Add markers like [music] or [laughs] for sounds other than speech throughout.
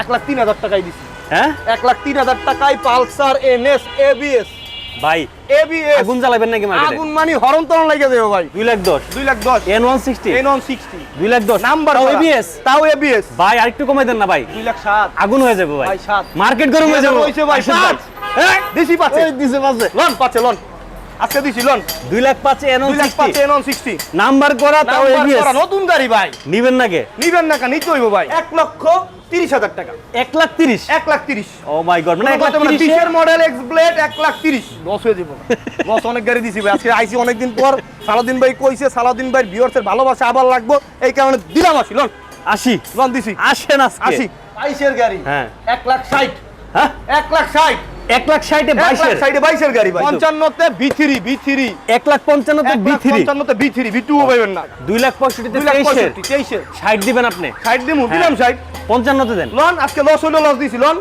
এক লাখ তিন হাজার টাকায় দিছি। হ্যাঁ? এক লাখ তিন হাজার টাকায় পালসার এনএস এবিএস। ভাই এবিএস। আগুন জ্বালাবেন নাকি মার্কেটে? আগুন মানি লেগে দেবে ভাই। দুই লাখ দশ। দুই লাখ দশ। N one sixty N one sixty দুই লাখ দশ। Number ABS? তাও এবিএস। ভাই আরেকটু কমাই দেন না ভাই। দুই লাখ সাত। আগুন হয়ে যাবে ভাই। ভাই, সাত। মার্কেট গরম হয়ে যাবে। হয়েছে ভাই আসেন পাঁচ। হ্যাঁ দিছি পাচ্ছে দিছে লন পাচ্ছে লন। আজকে দিছি লন। দুই লাখ পাঁচ এন দুই লাখ পাচ্ছে এন ওয়ান সিক্সটি নাম্বার করা তাও এবিএস। নতুন গাড়ি ভাই। নিবেন নাকি? নিবেন না কেন নিতে হইব ভাই। এক লক্ষ তিরিশ হাজার টাকা। এক লাখ তিরিশ? এক লাখ তিরিশ। ও মাই গড মানে এক লাখ তিরিশ? মডেল এক্স ব্লেড এক লাখ তিরিশ। লস হয়ে যাব। লস [laughs] অনেক গাড়ি দিছি ভাই। আজকে আইসি অনেকদিন পর সালাদিন ভাই কইছে সালাদিন ভাই ভিউয়ার্সের ভালোবাসা আবার লাগবো। এই কারণে দিলাম আসি লন। আশি লন দিছি। আসেন আজকে। আসি। আইসের গাড়ি। হ্যাঁ। এক লাখ ষাট। হ্যাঁ? এক লাখ ষাট। এক লাখ ষাটে বাইশের। ষাটে বাইশের গাড়ি পঞ্চান্নতে বি থ্রি বি থ্রি। এক লাখ পঞ্চান্নতে বি থ্রি। পঞ্চান্নতে বি থ্রি বি টুও পাইবেন না। দুই লাখ পঁয়ষট্টিতে তেইশের। তেইশের। ষাট দিবেন আপনি। ষাট দিমু হ্যাঁ। দিলাম ষাট। পঞ্চান্নতে দেন। লন আজকে লস হইল লস দিছি লন।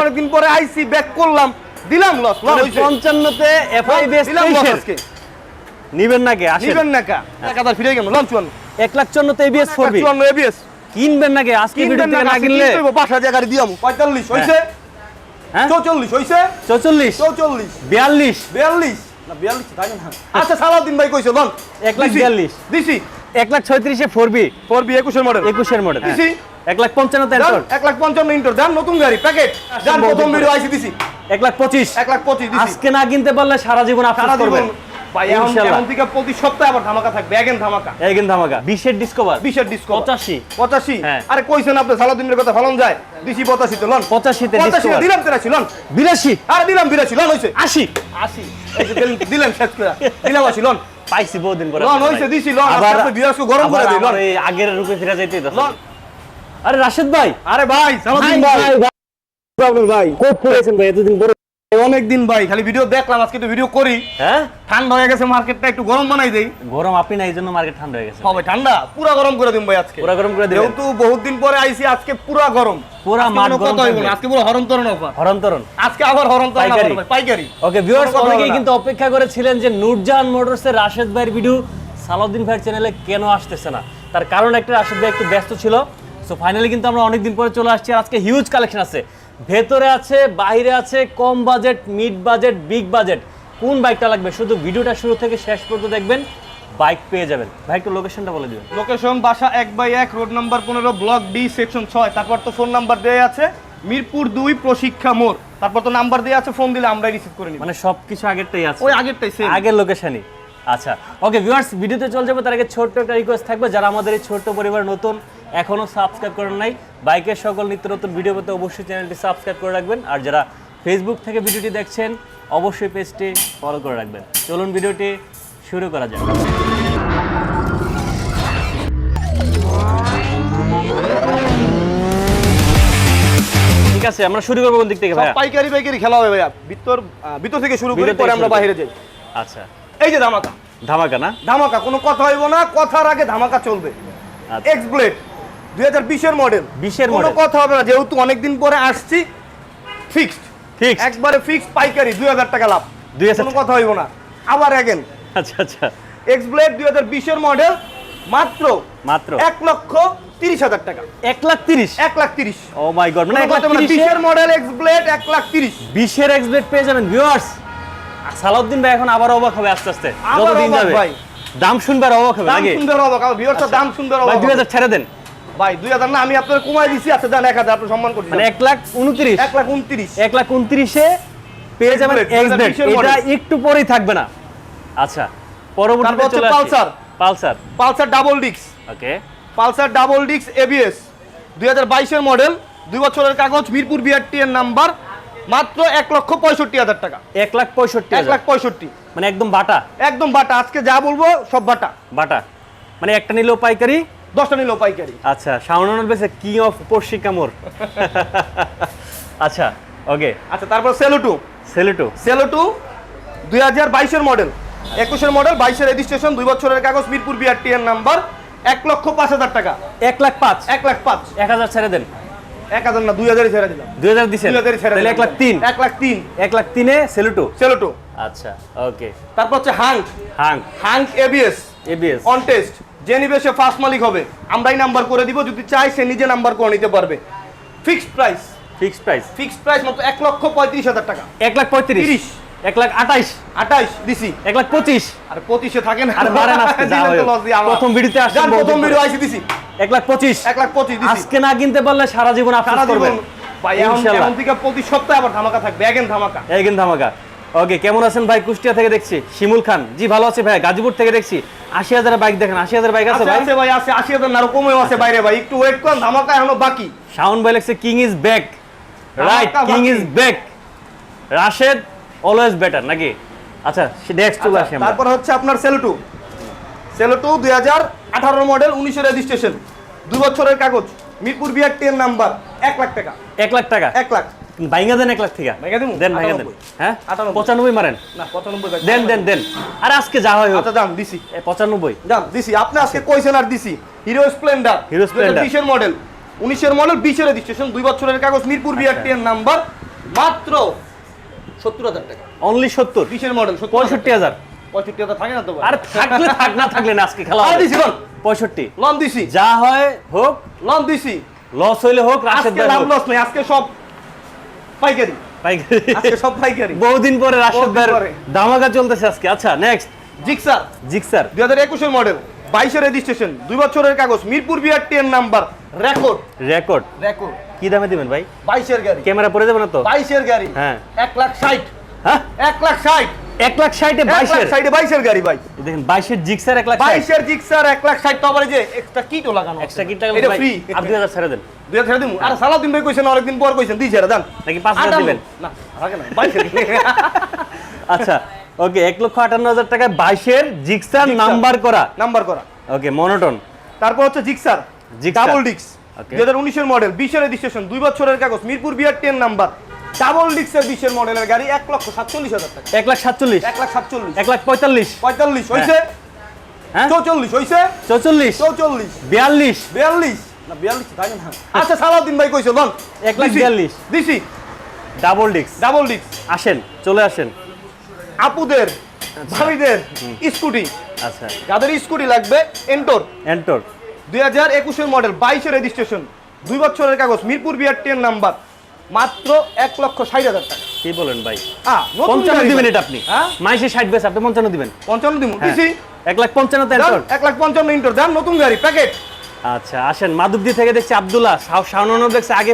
অনেকদিন পরে আইসি ব্যাক করলাম। দিলাম লস লস পঞ্চান্নতে এফআই বেস দিলাম লস আজকে। নিবেন নাকি আসেন। নিবেন না কা? এক হাজার ফিরে গেল লন চুয়ান্ন। এক লাখ চুয়ান্নতে এবিএস ফোরবি চুয়ান্ন এবিএস কিনবেন নাকি আজকে ভিডিও কিনবেন না থেকে না কিনলে বাসা জায়গায় দিয়াম পঁয়তাল্লিশ হইছে? হ্যাঁ। চৌচল্লিশ হয়েছে চৌচল্লিশ। চৌচল্লিশ। বিয়াল্লিশ। বিয়াল্লিশ? না বিয়াল্লিশ থাকে না। আচ্ছা সালাউদ্দিন ভাই কইছে বল। এক লাখ দিছি, বিয়াল্লিশ। দিছি। এক লাখ ছয়ত্রিশে ফোরবি ফোর বি একুশের মডেল একুশের মডেল দিছি। এক লাখ পঞ্চান্ন দেন, এক লাখ পঞ্চান্ন ইন্টার যান নতুন গাড়ি প্যাকেট যান বহুদিন প্রথম পরে। ভিডিও আইসি দিছি। এক লাখ পঁচিশ। এক লাখ পঁচিশ দিছি। আজকে না কিনতে পারলে সারা জীবন আপনার জীবন করবেন। ভাই এখন থেকে প্রতি সপ্তাহে আবার ধামাকা থাকবে। এগেন ধামাকা। এগেন ধামাকা। বিশের ডিসকভার বিশের ডিসকাউন্ট পঁচাশি। পঁচাশি। আরে কইছেন আপনি সালাউদ্দিনের কথা ফলন যায়। দিছি পঁচাশি তো লন। পঁচাশিতে পঁচাশি ডিসকভার দিলাম তেরাশি লন। বিরাশি? আরে দিলাম বিরাশি লন হইছে। আশি। আশি। এই যে দিলেন- দিলেন শেষ করে। দিলাম আশি লন। পাইছি বহুদিন পরে। লন হইছে দিছি লন। আপনি বিরাজকে গরম করে দিই লন। এই আগের রূপে ফিরে যাইতে লন। আরে রাশেদ ভাই। আরে ভাই সালাউদ্দিন ভাই প্রবলেম ভাই কোপ করেছেন ভাই এতদিন পরে। অনেক দিন ভাই খালি ভিডিও দেখলাম আজকে তো ভিডিও করি। হ্যাঁ? ঠান্ডা হয়ে গেছে মার্কেটটা একটু গরম বানাই দেই। গরম আপনি না এই জন্য মার্কেট ঠান্ডা হয়ে গেছে। হবে ঠান্ডা পুরা গরম করে দিন ভাই আজকে। পুরা গরম করে দিবেন? যেহেতু বহুত দিন পরে আইছি আজকে পুরা গরম। পুরা গরম হইব না, আজকে পুরো তরণ অফার আজকে আবার তরণ পাইকারি। পাইকারি। ওকে ভিউয়ার্স অনেকেই কিন্তু অপেক্ষা করেছিলেন যে নূরজাহান মোটরসের রাশেদ ভাইয়ের ভিডিও সালাউদ্দিন ভাইয়ের চ্যানেলে কেন আসতেছে না। তার কারণ একটা রাশেদ ভাই একটু ব্যস্ত ছিল। সো ফাইনালি কিন্তু আমরা অনেকদিন পরে চলে আসছি আর আজকে হিউজ কালেকশন আছে। ভেতরে আছে বাইরে আছে কম budget mid budget big budget. কোন বাইকটা লাগবে? শুধু ভিডিওটা শুরু থেকে শেষ পর্যন্ত দেখবেন বাইক পেয়ে যাবেন। ভাই একটু লোকেশনটা বলে দিবেন। লোকেশন বাসা এক বাই এক রোড নাম্বার পনেরো ব্লক ডি সেকশন ছয়। তারপর তো ফোন নাম্বার দেওয়া আছে মিরপুর দুই প্রশিক্ষা মোড়। তারপর তো নাম্বার দেওয়া আছে ফোন দিলে আমরাই রিসিভ করে নিব। মানে সবকিছু আগেরটাই আছে। ওই আগেরটাই সেম আগের লোকেশনই আচ্ছা ওকে ভিউয়ার্স ভিডিওতে চলে যাব তার আগে ছোট্ট একটা রিকোয়েস্ট থাকবে। যারা আমাদের এই ছোট্ট পরিবার নতুন এখনও সাবস্ক্রাইব করেন নাই বাইকের সকল নিত্য নতুন ভিডিও পেতে অবশ্যই চ্যানেলটি সাবস্ক্রাইব করে রাখবেন। আর যারা ফেসবুক থেকে ভিডিওটি দেখছেন অবশ্যই পেজটি ফলো করে রাখবেন। চলুন ভিডিওটি শুরু করা যাক। ঠিক আছে আমরা শুরু করব কোন দিক থেকে ভাইয়া? পাইকারি পাইকারি খেলা হবে ভাইয়া। ভিতর ভিতর থেকে শুরু করি পরে আমরা বাইরে যাই। আচ্ছা। এই যে ধামাকা। ধামাকা না? ধামাকা কোনো কথা হইব না কথার আগে ধামাকা চলবে। আচ্ছা। এক্স ব্লেড দুই হাজার বিশের মডেল 20 এর কোনো কথা হবে না যেহেতু অনেকদিন পরে আসছি ফিক্সড ঠিক একবারে পাইকারি দুই হাজার টাকা লাভ। 2000 কোনো কথা হইব না। আবার আচ্ছা আচ্ছা। এক্স ব্লেড দুই হাজার বিশের মডেল মাত্র মাত্র। এক লক্ষ তিরিশ হাজার টাকা। এক লাখ তিরিশ? এক লাখ তিরিশ। ও মাই গড মানে বিশের মডেল এক্স ব্লেড এক লাখ তিরিশ। বিশের এক্সপ্লেট পেয়ে যাবেন ভিউয়ার্স সালাউদ্দিন ভাই এখন আবার অবাক হবে আস্তে আস্তে। আবার যত দিন অবাক যাবে। ভাই। দাম শুনবে আর অবাক হবে দাম সুন্দর হবে কারণ ভিউয়ার্সের দাম সুন্দর ভাই হবে। দুই হাজার ছেড়ে দেন। ভাই দুই হাজার না আমি আপনার কমাই দিছি আচ্ছা দেন এক হাজার আপনি সম্মান করছি মানে এক লাখ উনত্রিশ। এক লাখ উনত্রিশ। এক লাখ উনত্রিশে পেয়ে যাবেন X-Blade, এক্সপ্লেট 2020 এটা একটু পরেই থাকবে না। আচ্ছা পরবর্তীতে তারপর চলে আসছি পালসার। পালসার। ডাবল ডিক্স ওকে পালসার ডাবল ডিক্স এবিএস দুই হাজার বাইশের মডেল দুই বছরের কাগজ মিরপুর বিআরটি এর নাম্বার মাত্র এক লক্ষ পঁয়ষট্টি হাজার টাকা। এক লাখ পঁয়ষট্টি এক লাখ পঁয়ষট্টি। মানে একদম বাটা। একদম বাটা। আজকে যা বলব সব বাটা। বাটা। মানে একটা নিলেও পাইকারি দশটা নিল পাইকারি। আচ্ছা শাওনানোর বেসে কিং অফ পর্ষিকা মোর আচ্ছা ওকে। আচ্ছা তারপর সেলোটু সেলেটো সেলোটু দুই হাজার বাইশের মডেল একুশের মডেল বাইশের রেজিস্ট্রেশন দুই বছরের কাগজ মিরপুর বিআরটি এর নাম্বার এক লক্ষ পাঁচ হাজার টাকা। এক লাখ পাঁচ। এক লাখ পাঁচ। এক হাজার ছেড়ে দেন। এক হাজার না দুই হাজারই ছেড়ে দিলাম। দুই হাজার দিচ্ছেন দুই হাজারই ছেড়ে দিলাম। এক লাখ তিন। এক লাখ তিন। এক লাখ তিনে সেলুটো সেলোটু আচ্ছা ওকে। তারপর হচ্ছে Hunk Hang Hunk ABS ABS on test যে নিবে সে ফার্স্ট মালিক হবে। আমরাই নাম্বার করে দিব যদি চাই সে নিজে নাম্বার করে নিতে পারবে। Fixed price fixed price fixed price মাত্র এক লক্ষ পঁয়ত্রিশ হাজার টাকা। এক লাখ পঁয়ত্রিশ। তিরিশ। এক লাখ আঠাইশ। আঠাইশ দিছি। এক লাখ পঁচিশ। আর পঁচিশে থাকে না। আর [laughs] loss দিয়ে প্রথম ভিডিওতে আসছেন প্রথম ভিডিও আইসি দিছি। এক লাখ পঁচিশ। এক লাখ পঁচিশ দিছি। আজকে না কিনতে পারলে সারা জীবন সারা করবেন। ভাই এখন থেকে প্রতি সপ্তাহে আবার ধামাকা থাকবে। এগেন ধামাকা। কিন্তু ধামাকা। ওকে কেমন আছেন ভাই? কুষ্টিয়া থেকে দেখছি। শিমুল খান। জি ভালো আছে ভাই। গাজীপুর থেকে দেখছি। আশি হাজার বাইক দেখেন। আশি হাজার বাইক আছে আছে ভাই? আছে আশি হাজার না আরও কমেও আছে বাইরে ভাই। একটু ওয়েট করুন ধামাকা এখনও বাকি। শাওন ভাই লেখছে king is back right king is back Rashed always better নাকি? আচ্ছা নেক্সট চলে আসি তারপর হচ্ছে আপনার সেলটু সেলটু দুই হাজার আঠারো মডেল উনিশের রেজিস্ট্রেশন দুই বছরের কাগজ। মিরপুর বিয়ার টেন নাম্বার এক লাখ টাকা। এক লাখ টাকা? এক লাখ। ভাইঙ্গা দেন এক লাখ থেকে। ভাইঙ্গা দিমু? দেন ভাইঙ্গা দেন। হ্যাঁ? পঁচানব্বই মারেন। না পঁচানব্বই দেন দেন দেন। আর আজকে যা হয় আচ্ছা দাম দিছি। পঁচানব্বই। দাম দিছি। আপনি আজকে কইছেন আর দিছি। Hero Splendor. Hero Splendor। বিশের মডেল। উনিশের মডেল বিশের রেজিস্ট্রেশন দুই বছরের কাগজ মিরপুর বিয়ার আচ্ছা। নাম্বার মাত্র সত্তর হাজার টাকা। অনলি সত্তর। বিশের মডেল পঁয়ষট্টি হাজার। পঁয়ষট্টি হাজার থাকে না তো আর থাকলে থাক না থাকলে না আজকে খেলা দিছি লন পঁয়ষট্টি। লন দিছি। যা হয় হোক। লন দিছি। লস হইলে হোক রাশেদ। লস নেই আজকে সব পাইকারি। পাইকারি। আজকে সব পাইকারি। বহুদিন পরে রাশেদ ভাইয়ের পরে। ধামাকা চলতেছে আজকে। আচ্ছা নেক্সট জিক্সার। জিক্সার। দুই হাজার একুশের মডেল বাইশের রেজিস্ট্রেশন দুই বছরের কাগজ Mirpur BR ten number record record record কি দামে দিবেন ভাই? বাইশের গাড়ি। ক্যামেরা পড়ে যাবে না তো? বাইশের গাড়ি। হ্যাঁ। এক লাখ ষাট। হ্যাঁ? এক লাখ ষাট। এক লাখ ষাটে বাইশের? ষাটে বাইশের গাড়ি ভাই। দেখেন বাইশের জিক্সার এক লাখ ষাট। বাইশের জিক্সার এক লাখ ষাট তো আবার যে এক্সট্রা কিটও লাগানো এক্সট্রা কিট টাকা এটা ফ্রি আর দুই হাজার ছেড়ে দেন। দুই হাজার ছেড়ে দিমু। আর সালাউদ্দিন ভাই কইছেন অনেকদিন পর কইছেন দিই ছেড়ে দেন। নাকি পাঁচ হাজার আটান্ন। দিবেন? না রাখে না বাইশের [laughs] আচ্ছা ওকে এক লক্ষ আটান্ন হাজার টাকায় বাইশের জিক্সার জিক্সার। নাম্বার করা। নাম্বার করা। Okay monotone. তারপর হচ্ছে জিক্সার। ডাবল ডিক্স। Okay. দুই হাজার উনিশের মডেল বিশের রেজিস্ট্রেশন দুই বছরের কাগজ Mirpur BR ten number. Double ডিক্সের বিশের মডেলের গাড়ি এক লক্ষ সাতচল্লিশ হাজার টাকা। এক লাখ সাতচল্লিশ। এক লাখ সাতচল্লিশ। এক লাখ পঁয়তাল্লিশ। পঁয়তাল্লিশ হয়েছে হ্যাঁ? চৌচল্লিশ হয়েছে চৌচল্লিশ। চৌচল্লিশ। বিয়াল্লিশ। বিয়াল্লিশ। না বিয়াল্লিশ তাই না? [laughs] আচ্ছা সালাউদ্দিন ভাই কইছে লন এক লাখ বিয়াল্লিশ। দিছি। ডাবল ডিক্স ডাবল ডিক্স আসেন চলে আসেন। আপুদের ভাবিদের স্কুটি। আচ্ছা। যাদের স্কুটি লাগবে এন্টোর এন্টর দুই হাজার একুশের মডেল বাইশের রেজিস্ট্রেশন দুই বছরের কাগজ মিরপুর বিআর টেন নাম্বার। মাত্র এক লক্ষ ষাট হাজার টাকা। কি বলেন ভাই? পঞ্চান্ন দিবেন এটা আপনি। মাইসে ষাট বেশ আপনি পঞ্চান্ন দিবেন। পঞ্চান্ন দিব হ্যাঁ। দিছি। এক লাখ পঞ্চান্ন এক লাখ পঞ্চান্ন ইন্টোর দাম নতুন গাড়ি প্যাকেট। আচ্ছা আসেন। মাধবদী থেকে দেখছি আব্দুল্লাহ। শাওনানো দেখছে আগে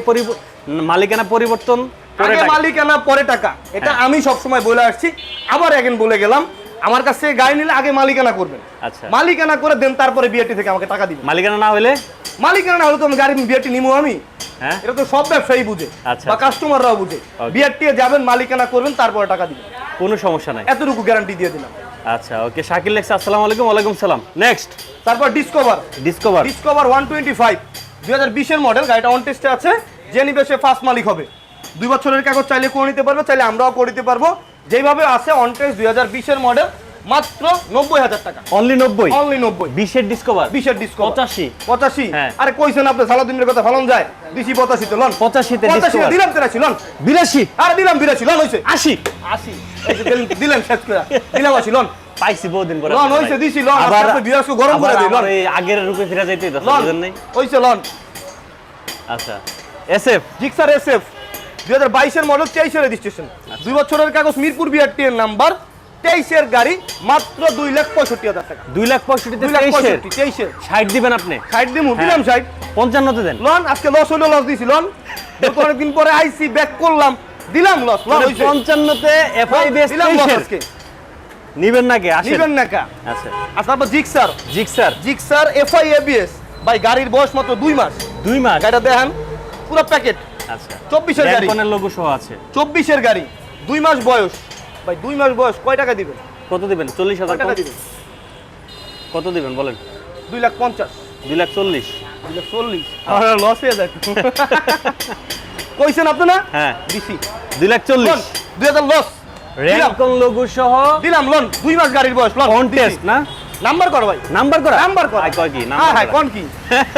মালিকানা পরিবর্তন আগে মালিকানা পরে টাকা। এটা হ্যাঁ। আমি সবসময় বলে আসছি। আবার এখন বলে গেলাম। আমার কাছ গাড়ি নিলে আগে মালিকানা করবেন। আচ্ছা। মালিকানা করে দেন তারপরে বিআরটি থেকে আমাকে টাকা দিবেন। মালিকানা না হলে? মালিকানা না হলে তো আমি গাড়ি বিআরটি নিবো আমি। হ্যাঁ? এটা তো সব ব্যবসায়ী বুঝে আচ্ছা, বা। কাস্টমাররাও বুঝে. বিআরটি যাবেন মালিকানা করবেন তারপরে টাকা দিবেন। কোনো সমস্যা নাই। এতটুকু গ্যারান্টি দিয়ে দিলাম। আচ্ছা ওকে শাকিল লেখছে আসসালামু আলাইকুম ওয়ালাইকুম সালাম। নেক্সট তারপর Discover Discover Discover one twenty five দুই হাজার বিশের মডেল গাড়িটা অন টেস্টে আছে। যে নিবে সে ফার্স্ট মালিক হবে। দুই বছরের কাগজ চাইলে করে নিতে পারবে চাইলে আমরাও করে দিতে পারব। যেভাবে আছে অন টেস্ট দুই হাজার বিশের মডেল মাত্র নব্বই হাজার টাকা। অনলি নব্বই? অনলি নব্বই। বিশের ডিসকভার বিশের ডিসকভার পঁচাশি। পঁচাশি। হ্যাঁ। আরে কইছেন আপনি সালাদিনের কথা ফালন যায়। দিছি পঁচাশি তো লন। পঁচাশিতে পঁচাশি দিলাম তেরাশি লন। বিরাশি? আরে দিলাম বিরাশি লন হয়েছে আশি। আশি। দিলেন শেষ করে। দিলাম আশি লন। পাইছি বহুদিন পরে। লন হইছে, দিছি, লন, আবার বিরাশকে গরম করে দিই, লন। আগের রূপে ফিরে যাইতেই তো লন। হইছে লন। আচ্ছা। এসএফ জিক্সার এসএফ দুই হাজার বাইশের মডেল তেইশের রেজিস্ট্রেশন দুই বছরের কাগজ মিরপুর বিআরটি এর নাম্বার তেইশের গাড়ি মাত্র দুই লাখ পঁয়ষট্টি হাজার টাকা। দুই লাখ পঁয়ষট্টিতে দুই লাখ পঁয়ষট্টি তেইশের। ষাট দিবেন আপনি? ষাট দিমু হ্যাঁ। দিলাম ষাট। পঞ্চান্নতে দেন। লন আজকে লস হইল লস দিছি লন। অনেকদিন পরে আইসি ব্যাক করলাম দিলাম লস হইছে। পঞ্চান্নতে এফআইবিএস দিলাম লস আজকে। নিবেন নাকি আসেন। নিবেন না কা। আচ্ছা। আর তারপর Gixxer. Gixxer? Gixxer FI ABS ভাই গাড়ির বয়স মাত্র দুই মাস। দুই মাস? গাড়িটা দেখেন পুরো প্যাকেট আচ্ছা। 24 এর গাড়ি। লোগো সহ আছে। চব্বিশের গাড়ি। দুই মাস বয়স। ভাই দুই মাস বয়স। কয় টাকা দিবেন? কত দিবেন? চল্লিশ হাজার টাকা দিবেন? কত দিবেন বলেন? দুই লাখ পঞ্চাশ। দুই লাখ চল্লিশ। দুই লাখ চল্লিশ। আমার লস হয়ে যায়। [laughs] কইছেন আপনি না হ্যাঁ। দিছি। দুই লাখ চল্লিশ। দুই হাজার লস র্যাঙ্কন লোগো সহ দিলাম লোন। দুই মাস গাড়ির বয়স লোন। কন্টেস্ট না? নাম্বার কর ভাই। নাম্বার করা। নাম্বার কর। কয় কি? হ্যাঁ নাম্বার হ্যাঁ কোন কি?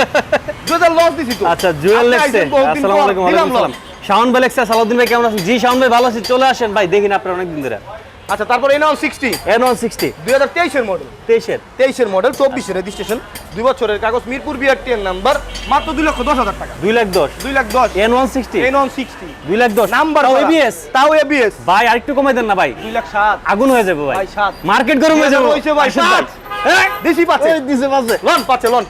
[laughs] হাজার লস দিছি তো। আচ্ছা জুয়েল লেখছে। আসসালামু আলাইকুম loss। শাওন ভাই লেখছে সালাউদ্দিন ভাই কেমন আছেন? জি শাওন ভাই ভালো আছি চলে আসেন। ভাই দেখিন আপনার অনেক দিন ধরে। আচ্ছা তারপর N sixty N one sixty দুই হাজার তেইশের মডেল তেইশের। তেইশের মডেল চব্বিশের রেজিস্ট্রেশন দুই বছরের কাগজ মিরপুর বিআরটি এর নাম্বার মাত্র দুই লক্ষ দশ হাজার টাকা। দুই লাখ দশ। দুই লাখ দশ। N one sixty N one sixty দুই লাখ দশ। নাম্বার এবিএস তাও এবিএস ভাই আরেকটু কমাই দেন না ভাই। দুই লাখ সাত। আগুন হয়ে যাবে ভাই। সাত। মার্কেট গরম হয়ে যাবে। ভাই আসেন সাত দিছি দিছে লন লন।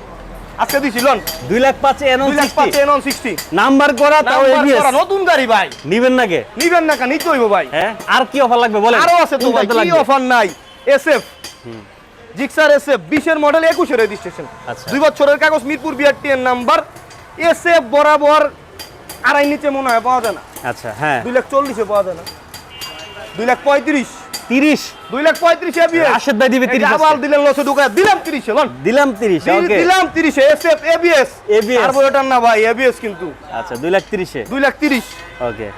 আজকে দিছি লন। দুই লাখ পাচ্ছে এন দুই লাখ পাচ্ছে এন সিক্সটি নাম্বার করা তাও এবিএস নতুন গাড়ি ভাই। নিবেন নাকি নিবেন না কেন নিতে হইব ভাই। হ্যাঁ? আর কি অফার লাগবে বলেন। আরও আছে তো ভাই কি অফার নাই? এসএফ জিক্সার এসএফ বিশের মডেল একুশের রেজিস্ট্রেশন আচ্ছা। দুই বছরের কাগজ মিরপুর বিআরটি এর নাম্বার। এসএফ বরাবর আড়াই নিচে মনে হয় পাওয়া যায় না। আচ্ছা হ্যাঁ। দুই লাখ চল্লিশে পাওয়া যায় না। দুই লাখ পঁয়ত্রিশ। তিরিশ। দুই লাখ পঁয়ত্রিশে এবিএস রাশেদ ভাই দিবে 30 আবার দিলেন লসে ঢুকায়। দিলাম তিরিশে লন। দিলাম তিরিশ ওকে দিলাম তিরিশে এসএফ এবিএস ABS কার্বোরেটর না ভাই এবিএস কিন্তু। আচ্ছা দুই লাখ তিরিশে দুই লাখ তিরিশ। ওকে।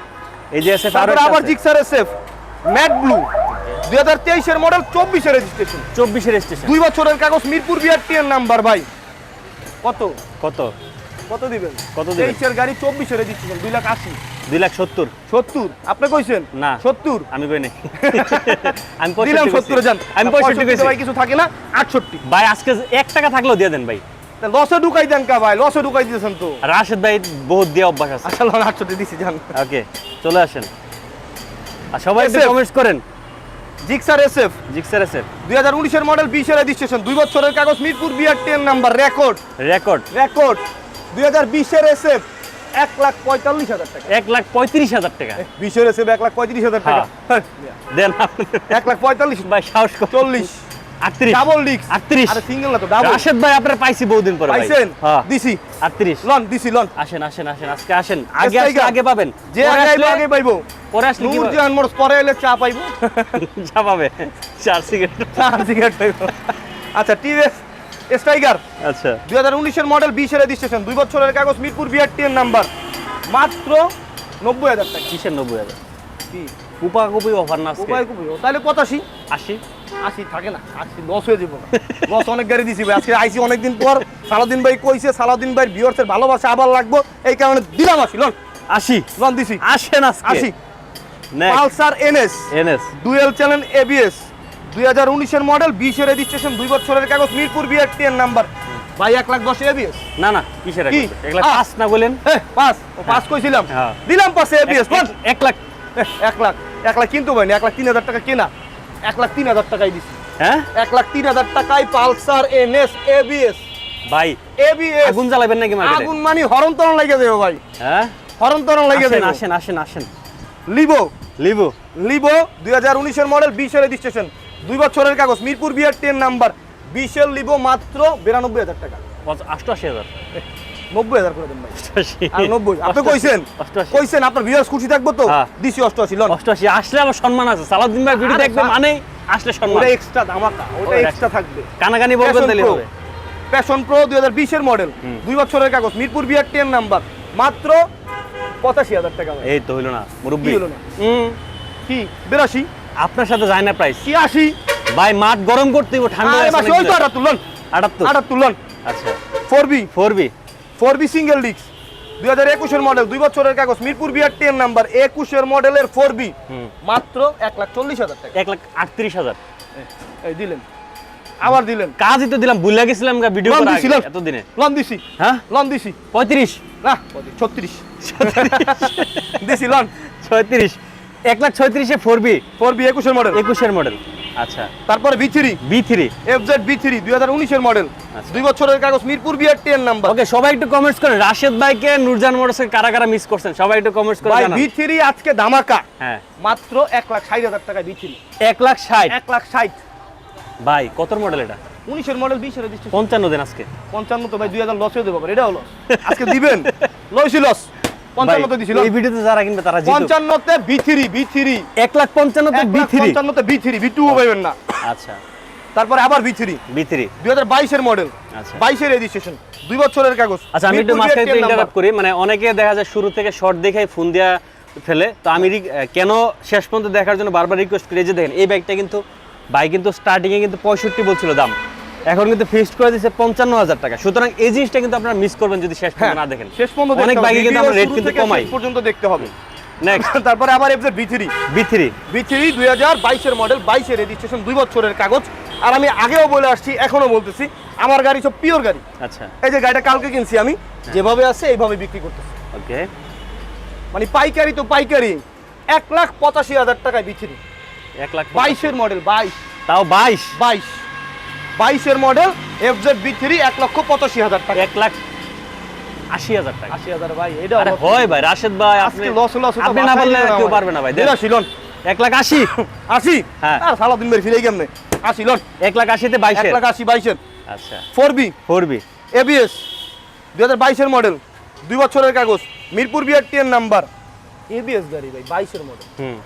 এই যে আছে তারপর আবার জিক্সার এসএফ ম্যাট ব্লু। দুই হাজার তেইশের মডেল চব্বিশে রেজিস্ট্রেশন চব্বিশের স্টেশন দুই বছরের কাগজ মিরপুর বিআরটি এর নাম্বার ভাই। কত? কত? কত দিবেন? কত দিবেন? গাড়ি চব্বিশে রেজিস্ট্রেশন দুই লাখ আশি। দুই লাখ সত্তর। সত্তর? আপনি কইছেন? না। সত্তর? আমি কই নাই। [laughs] আমি দিলাম পঁয়ষট্টি সত্তরে যান। আমি কইছি। ভাই কিছু থাকে না আটষট্টি। ভাই আজকে এক টাকা থাকলেও দিয়ে দেন ভাই। লসে ঢুকাই দেন কা ভাই লসে ঢুকাই দিয়েছেন তো। রাশেদ ভাই বহুত দিয়ে অভ্যাস আছে। আচ্ছা লন আটষট্টি দিছি যান। ওকে চলে আসেন। আর সবাই একটু কমেন্টস করেন। জিক্সার এসএফ জিক্সার দুই হাজার উনিশের মডেল বিশের রেজিস্ট্রেশন দুই বছরের কাগজ মিরপুর বিআরটি এর নাম্বার রেকর্ড রেকর্ড রেকর্ড দুই হাজার বিশের এসএফ এক লাখ পঁয়তাল্লিশ হাজার টাকা। এক লাখ পঁয়ত্রিশ হাজার টাকা। বিশের এসএফ এক লাখ পঁয়ত্রিশ হাজার টাকা। হ্যাঁ, দেন এক লাখ পঁয়তাল্লিশ। ভাই সাহস চল্লিশ। ডাবল ডিক্স আটত্রিশ। আরে সিঙ্গেল না তো ডাবল রাশেদ ভাই আপনার পাইছি বহুদিন পরে পাইছেন? হ্যাঁ। দিছি আটত্রিশ। লন দিছি লন। আসেন আসেন আসেন আজকে আসেন। আগে আসলে আগে পাবেন। যে আগে আগে পাইবো। পরে আসলে কি নূর পাবে? পরে এলে চা পাইবো। [laughs] যা পাবে। চার সিগারেট চা সিগারেট পাইবো। আচ্ছা টিভিএস স্ট্রাইকার আচ্ছা। দুই হাজার উনিশের মডেল বিশের রেজিস্ট্রেশন দুই বছরের কাগজ মিরপুর বিআরটি এর নাম্বার মাত্র নব্বই হাজার টাকা। কিসের নব্বই হাজার? কি? কুপা কুপি অফার না খুবই তাহলে পঁচাশি? আশি? আশি থাকে না। আশি লস হয়ে যাব। লস অনেক গাড়ি দিছি ভাই। আজকে আইসি অনেকদিন পর। সালাদিন ভাই কইছে সালাদিন ভাই ভিউয়ার্সের ভালোবাসা আবার লাগবো। এই কারণে দিলাম আশি লন। আশি? লন দিছি। আসেন next Pulsar NS. NS. Dual channel ABS. দুই হাজার উনিশের মডেল বিশের রেজিস্ট্রেশন দুই বছরের কাগজ মিরপুর বিআরটি এর নাম্বার ভাই এক লাখ দশে এবিএস না না কিসের? এক আহ। পাস না বলেন? পাঁচ। পাঁচ কইছিলাম। হ্যাঁ। দিলাম পাশে এবিএস এক- এক লাখ। এক লাখ। এক লাখ কিনতে পারিনি এক লাখ তিন হাজার টাকা কেনা। এক লাখ তিন হাজার টাকাই দিছি। হ্যাঁ? এক লাখ তিন হাজার টাকায় পালসার এনএস এবিএস ভাই এবিএস আগুন জ্বালাবেন নাকি মার্কেটে? আগুন মানি হরণ তরণ লেগে যাবে ভাই। হ্যাঁ? হরণ তরণ লেগে আসেন আসেন আসেন আসেন। লিবো। লিবু? লিবো দুই হাজার উনিশের মডেল বিশের রেজিস্ট্রেশন দুই বছরের কাগজ মিরপুর বিআর টেন নাম্বার বিশের লিবো মাত্র বিরানব্বই হাজার টাকা। অষ্টআশি হাজার। নব্বই হাজার করে দেন ভাই। নব্বই আপনি কইছেন? কইছেন আপনার ভিউয়ার্স খুশি থাকব তো? হ্যাঁ। দিছি অষ্টআশি লন। অষ্টআশি আসলে আমার সম্মান আছে। সালাউদ্দিন ভাই ভিডিও দেখবে সা- আসলে সম্মান। ওটা এক্সট্রা ধামাকা ওটা ওটা এক্সট্রা থাকবে। কানাকানি বলবেন তাহলে হবে। প্যাশন প্রো দুই হাজার বিশের মডেল দুই বছরের কাগজ মিরপুর বিআর টেন নাম্বার মাত্র পঁচাশি হাজার টাকা এই তো হইল না মুরব্বি। হলো না? হুম। কি? বিরাশি? আপনার সাথে যায় না প্রাইস কি আশি ভাই মাঠ গরম করতে হইব ঠান্ডা আটাত্তর লন। আটাত্তর? আটাত্তর লন। আচ্ছা। Four B. Four B? Four B single disc দুই হাজার একুশের মডেল দুই বছরের কাগজ মিরপুর বিআর টেন নাম্বার একুশের মডেলের ফোর বি মাত্র এক লাখ চল্লিশ হাজার টাকা। এক লাখ আটত্রিশ হাজার। এই দিলেন। আবার দিলেন। কাজই তো দিলাম ভুলে গেছিলাম ভিডিও দিছি আগে, লন এতদিনে। লন দিছি। হ্যাঁ? লন দিছি। পঁয়ত্রিশ। না ছত্রিশ। দিছি লন। ছয়ত্রিশ এক লাখ ছয়ত্রিশে ফোর বি। ফোর বি একুশের মডেল। একুশের মডেল। আচ্ছা তারপরে B three. B three. F Z B three দুই হাজার উনিশের মডেল। আচ্ছা। দুই বছরের কাগজ Mirpur BR ten number. Okay সবাই একটু কমেন্টস করেন। রাশেদ ভাইকে নুরজান মোটরসের কারা কারা মিস করছেন? সবাই একটু কমেন্টস করে ভাই বি থ্রি আজকে ধামাকা। হ্যাঁ। মাত্র এক লাখ ষাট হাজার টাকা বি থ্রি। এক লাখ ষাট। এক লাখ ষাট। ভাই কত মডেল এটা? উনিশের মডেল বিশের পঞ্চান্ন দিন আজকে। পঞ্চান্ন তো ভাই দুই হাজার লস হয়ে দেবো এটাও লস আজকে দিবেন। [laughs] লসই লস পঞ্চান্নতে দিছিল। এই ভিডিওতে যারা কিনবে তারা জিতুক। পঞ্চান্নতে বি থ্রি বি থ্রি এক লাখ পঞ্চান্নতে বি থ্রি পঞ্চান্নতে বি থ্রি বি টুও পাইবেন না। আচ্ছা। তারপরে আবার বি থ্রি বি থ্রি দুই হাজার বাইশের মডেল আচ্ছা। বাইশের রেজিস্ট্রেশন দুই বছরের কাগজ। আচ্ছা আমি একটু মাঝখানে একটু BRTM নাম্বার। ইন্টারাপ্ট করি মানে অনেকে দেখা যায় শুরু থেকে শর্ট দেখে ফোন দেওয়া ফেলে তো আমি কেন শেষ পর্যন্ত দেখার জন্য বারবার রিকোয়েস্ট করি? যে দেখেন এই বাইকটা কিন্তু ভাই কিন্তু স্টার্টিংয়ে কিন্তু পঁয়ষট্টি বলছিল দাম। এখন কিন্তু ফিক্সড করে দিচ্ছে পঞ্চান্ন হাজার টাকা। সুতরাং এই জিনিসটা কিন্তু আপনারা মিস করবেন যদি শেষ হ্যাঁ পর্যন্ত না দেখেন। শেষ পর্যন্ত অনেক বাইকে কিন্তু আমরা রেট কিন্তু কমাই। পর্যন্ত দেখতে হবে। নেক্সট [laughs] তারপরে আবার FZ B three B three B three দুই হাজার বাইশের মডেল বাইশের রেজিস্ট্রেশন দুই বছরের কাগজ। আর আমি আগেও বলে আসছি এখনও বলতেছি আমার গাড়ি সব পিওর গাড়ি। আচ্ছা। এই যে গাড়িটা কালকে কিনছি আমি যেভাবে আছে এইভাবে বিক্রি করতেছি। ওকে। মানে পাইকারি তো পাইকারি। এক লাখ পঁচাশি হাজার টাকায় বিক্রি এক লাখ বাইশের মডেল বাইশ। তাও বাইশ? বাইশ। বাইশের model F Z B three এক লক্ষ পঁচাশি হাজার টাকা। এক লাখ আশি হাজার টাকা। আশি হাজার ভাই এটা হয় ভাই রাশেদ ভাই আপনি লস লস আপনি না বললে কেউ পারবে না ভাই দেন। আশি এক লাখ আশি। আশি? হ্যাঁ। আর সালাদিন বের ফিরে কেমনে আশি লন। এক লাখ আশিতে এক বাইশের লাখ আশি বাইশের। আচ্ছা। Four B four B ABS. দুই হাজার বাইশের মডেল। দুই বছরের কাগজ। Mirpur BR T number. ABS গাড়ি ভাই বাইশের মডেল। হুম।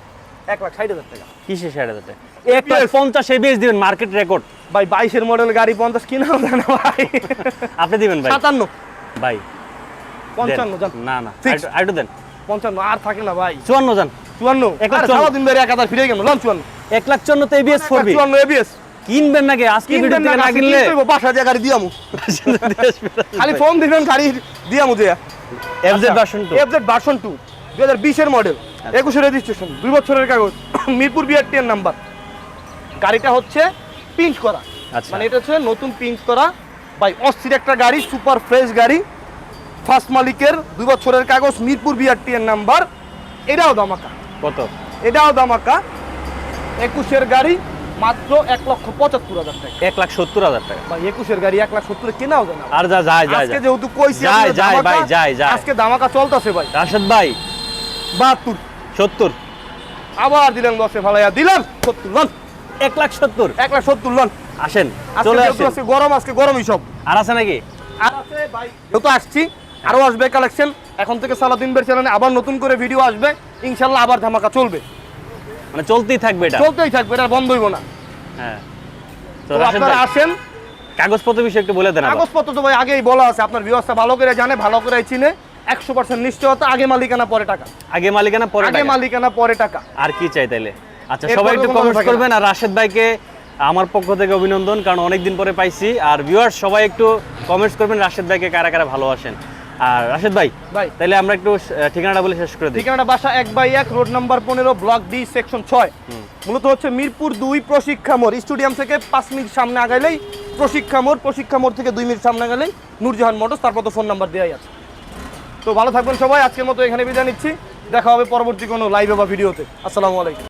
এক লাখ ষাট হাজার টাকা। কিসে ষাট হাজার টাকা? এক লাখ পঞ্চাশ এবিএস দিবেন মার্কেট রেকর্ড ভাই বাইশের মডেল গাড়ি পঞ্চাশ কিনা যায় না ভাই। আপনি দিবেন ভাই? সাতান্ন। ভাই পঞ্চান্ন যান। না না আরেকটু- আরেকটু দেন। পঞ্চান্ন আর থাকে না ভাই। চুয়ান্ন যান। চুয়ান্ন। এক লাখ। সারাদিন এক হাজার ফিরে গেল লন চুয়ান্ন। এক লাখ চুয়ান্ন তো এবিএস ফোর বি চুয়ান্ন এবিএস। কিনবেন নাকি? আজকে ভিডিও থেকে না না কিনলে বাসা দিয়ে গাড়ি দিয়ামু [laughs] খালি ফোন দিবেন গাড়ি দিয়ামু যে। FZ version two FZ version two দুই হাজার বিশের মডেল একুশে রেজিস্ট্রেশন দুই বছরের কাগজ [coughs] মিরপুর বিআর টেন নাম্বার। গাড়িটা হচ্ছে পিঞ্চ করা। আচ্ছা। মানে এটা হচ্ছে নতুন পিঞ্চ করা বাই অস্থির একটা গাড়ি সুপার ফ্রেশ গাড়ি। ফার্স্ট মালিকের দুই বছরের কাগজ মিরপুর বিআর টেন নাম্বার। এটাও দামাকা কত? এটাও দামাকা একুশের গাড়ি মাত্র এক লক্ষ পঁচাত্তর হাজার টাকা। এক লাখ সত্তর হাজার টাকা। ভাই একুশের গাড়ি এক লাখ সত্তর কেনাও যায় আর যা যায় যায় আজকে যেহেতু কইছি যায়, যায় ভাই, যায়, যায়। আজকে দামাকা চলতেছে ভাই। রাশেদ ভাই। বাহাত্তর। সত্তর। আবার দিলেন দশে ভালাইয়া দিলাম সত্তর লন। এক লাখ সত্তর। এক লাখ সত্তর লন। আসেন চলে আজকে গরম আজকে গরমই সব। আর আছে নাকি? আর আছে ভাই যেহেতু আসছি আরও আসবে কালেকশন এখন থেকে সালাদিন বের চ্যানেলে আবার নতুন করে ভিডিও আসবে। ইনশাল্লাহ আবার ধামাকা চলবে। মানে চলতেই থাকবে এটা? চলতেই থাকবে এটা বন্ধ হইব না। হ্যাঁ। তো আপনারা আসেন। কাগজপত্র বিষয়ে একটু বলে দেন কাগজপত্র তো ভাই আগেই বলা আছে আপনার ব্যবস্থা ভালো করে জানে ভালো করে চিনে। একশো পার্সেন্ট নিশ্চয়তা আগে মালিকানা পরে টাকা। আগে মালিকানা পরে আগে মালিকানা পরে টাকা। আর কি চাই তাইলে? আচ্ছা সবাই একটু কমেন্ট করবেন আর রাশেদ ভাইকে আমার পক্ষ থেকে অভিনন্দন কারণ অনেকদিন পরে পাইছি। আর ভিউয়ার্স সবাই একটু কমেন্টস করবেন রাশেদ ভাইকে কারা কারা ভালোবাসেন আর রাশেদ ভাই ভাই। তাহলে আমরা একটু ঠিকানাটা বলে শেষ করে দিই। ঠিকানাটা বাসা এক বাই এক রোড নাম্বার পনেরো ব্লক ডি সেকশন ছয়। মূলত হচ্ছে মিরপুর দুই প্রশিক্ষা মোড়। স্টেডিয়াম থেকে পাঁচ মিনিট সামনে আগাইলেই প্রশিক্ষা মোড় প্রশিক্ষা মোড় থেকে দুই মিনিট সামনে গেলেই নূরজাহান মোটরস তারপর তো ফোন নাম্বার দেওয়াই আছে। তো ভালো থাকবেন সবাই, আজকের মতো এখানে বিদায় নিচ্ছি। দেখা হবে পরবর্তী কোনো লাইভে বা ভিডিওতে আসসালামু আলাইকুম।